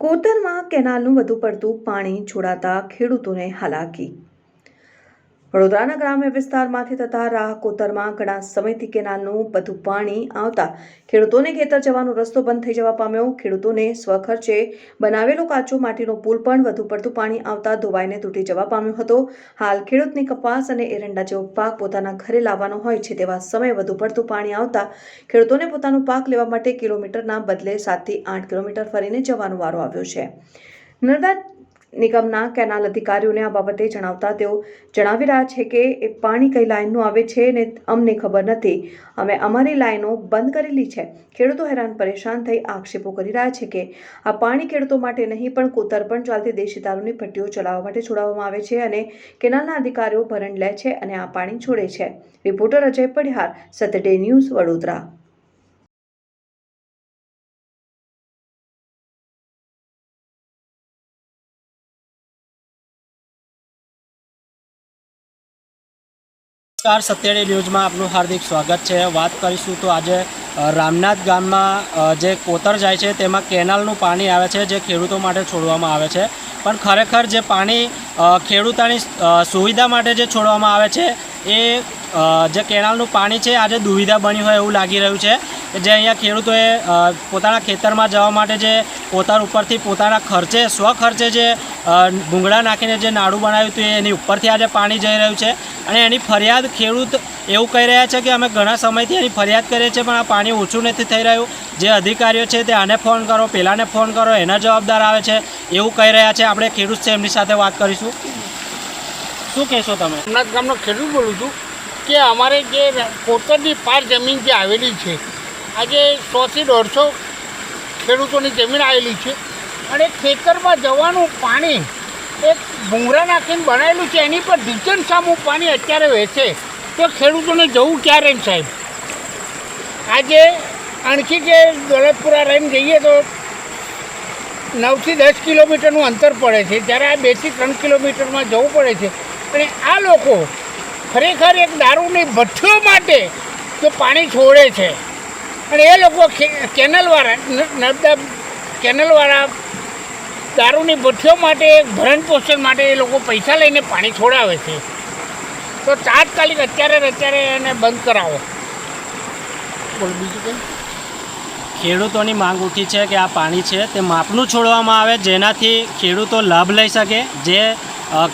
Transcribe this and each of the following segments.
કોતરમાં કેનાલનું વધુ પડતું પાણી છોડાતા ખેડૂતોને હાલાકી વડોદરાના ગ્રામ્ય વિસ્તારમાંથી થતા રાહ કોતરમાં ઘણા સમયથી કેનાલનું વધુ પાણી આવતા ખેડૂતોને ખેતર જવાનો રસ્તો બંધ થઈ જવા પામ્યો. ખેડૂતોને સ્વખર્ચે બનાવેલો કાચો માટીનો પુલ પણ વધુ પડતું પાણી આવતા ધોવાઈને તૂટી જવા પામ્યો હતો. હાલ ખેડૂતની કપાસ અને એરંડા જેવો પાક પોતાના ઘરે લાવવાનો હોય છે તેવા સમયે વધુ પડતું પાણી આવતા ખેડૂતોને પોતાનો પાક લેવા માટે કિલોમીટરના બદલે સાતથી આઠ કિલોમીટર ફરીને જવાનો વારો આવ્યો છે. નર્મદા નિગમના કેનાલ અધિકારીઓને આ બાબતે જણાવતા તેઓ જણાવી રહ્યા છે કે એ પાણી કઈ લાઇનનું આવે છે ને અમને ખબર નથી. અમે અમારી લાઈનો બંધ કરેલી છે. ખેડૂતો હેરાન પરેશાન થઈ આક્ષેપો કરી રહ્યા છે કે આ પાણી ખેડૂતો માટે નહીં, પણ કોતર પણ ચાલતી દેશી દારૂની ભટ્ટીઓ ચલાવવા માટે છોડાવવામાં આવે છે અને કેનાલના અધિકારીઓ ભરણ લે છે અને આ પાણી છોડે છે. રિપોર્ટર અજય પડિહાર સતડે ન્યૂઝ વડોદરા. નમસ્કાર સત્યડી ન્યૂઝમાં આપનું હાર્દિક સ્વાગત છે. વાત કરીશું તો આજે રામનાથ ગામમાં જે કોતર જાય છે, તેમાં કેનાલનું પાણી આવે છે, જે ખેડૂતો માટે છોડવામાં આવે છે. પણ ખરેખર જે પાણી ખેડૂતોની સુવિધા માટે જે છોડવામાં આવે છે, એ જે કેનાલનું પાણી છે, આજે દુવિધા બન્યું હોય એવું લાગી રહ્યું છે. કે જે અહીંયા ખેડૂતોએ પોતાના ખેતરમાં જવા માટે જે પોતાના ઉપરથી પોતાના ખર્ચે, સ્વખર્ચે જે ભૂંગળા નાખીને જે નાડું બનાવ્યું હતું એની ઉપરથી આજે પાણી જઈ રહ્યું છે. અને એની ફરિયાદ ખેડૂત એવું કહી રહ્યા છે કે અમે ઘણા સમયથી એની ફરિયાદ કરીએ છીએ, પણ આ પાણી ઓછું નથી થઈ રહ્યું. જે અધિકારીઓ છે તે આને ફોન કરો, પેલાને ફોન કરો, એના જવાબદાર આવે છે, એવું કહી રહ્યા છે. આપણે ખેડૂત છે એમની સાથે વાત કરીશું. શું કહેશો તમે? સોમનાથ ગામનો ખેડૂત બોલું છું કે અમારે જે કોતરની પાર જમીન જે આવેલી છે આજે સોથી દોઢસો ખેડૂતોની જમીન આવેલી છે અને ખેતરમાં જવાનું પાણી એક ભૂંગરા નાખીને બનાવેલું છે, એની પર ઢીચણ સામું પાણી અત્યારે વહેશે. તો ખેડૂતોને જવું ક્યારે સાહેબ? આજે આણખી જે દોલતપુરા રહીને જઈએ તો નવથી દસ કિલોમીટરનું અંતર પડે છે. જ્યારે આ બેથી ત્રણ કિલોમીટરમાં જવું પડે છે. અને આ લોકો ખરેખર એક દારૂની ભઠ્ઠીઓ માટે તો પાણી છોડે છે. અને એ લોકો કેનલવાળા નર્મદા કેનલવાળા દારૂની ભઠ્ઠીઓ માટે, ભરણ પોષણ માટે એ લોકો પૈસા લઈને પાણી છોડાવે છે. તો તાત્કાલિક અત્યારે અત્યારે એને બંધ કરાવો. બોલ બીજું કંઈ? ખેડૂતોની માંગ ઉઠી છે કે આ પાણી છે તે માપનું છોડવામાં આવે, જેનાથી ખેડૂતો લાભ લઈ શકે, જે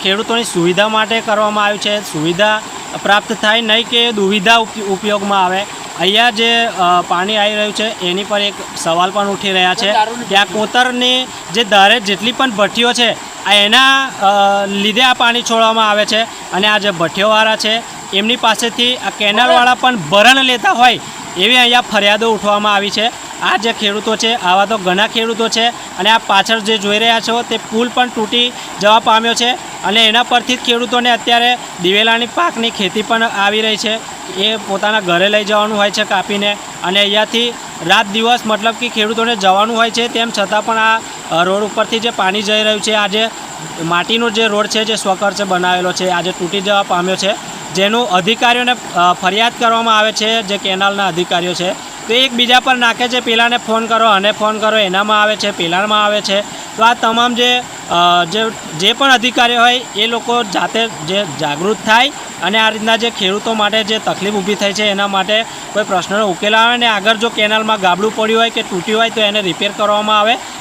ખેડૂતોની સુવિધા માટે કરવામાં આવ્યું છે. સુવિધા પ્રાપ્ત થાય નહીં કે દુવિધા ઉપ- ઉપયોગમાં આવે. અહીંયા જે પાણી આવી રહ્યું છે, એની પર એક સવાલ પણ ઉઠી રહ્યા છે. આ કોતરની જે દરે જેટલી પણ ભઠ્ઠીઓ છે, આ એના લીધે આ પાણી છોડવામાં આવે છે. અને આ જે ભઠ્ઠીઓવાળા છે, એમની પાસેથી આ કેનાલવાળા પણ ભરણ લેતા હોય એવી અહીંયા ફરિયાદો ઉઠવામાં આવી છે. આ જે ખેડૂતો છે, આવા તો ઘણા ખેડૂતો છે અને આ પાછળ જે જોઈ રહ્યા છો તે પુલ પણ તૂટી જવા પામ્યો છે અને એના પરથી જ ખેડૂતોને અત્યારે દિવેલાની પાકની ખેતી પણ આવી રહી છે. એ પોતાના ઘરે લઈ જવાનું હોય છે કાપીને અને અહીંયાથી રાત દિવસ મતલબ કે ખેડૂતોને જવાનું હોય છે તેમ છતાં પણ આ રોડ ઉપરથી જે પાણી જઈ રહ્યું છે આજે માટીનો જે રોડ છે, જે સ્વખર્ચે બનાવેલો છે, આજે તૂટી જવા પામ્યો છે. જેનું અધિકારીઓને ફરિયાદ કરવામાં આવે છે, જે કેનાલના અધિકારીઓ છે. તો એકબીજા પર નાખે છે. પેલાને ફોન કરો અને ફોન કરો, એનામાં આવે છે, પેલામાં આવે છે. તો આ તમામ જે જે પણ અધિકારીઓ હોય, એ લોકો જાતે જે જાગૃત થાય અને આ રીતના જે ખેડૂતો માટે જે તકલીફ ઊભી થઈ છે, એના માટે કોઈ પ્રશ્નનો ઉકેલ આવે અને આગળ જો કેનાલમાં ગાબડું પડ્યું હોય કે તૂટ્યું હોય તો એને રિપેર કરવામાં આવે.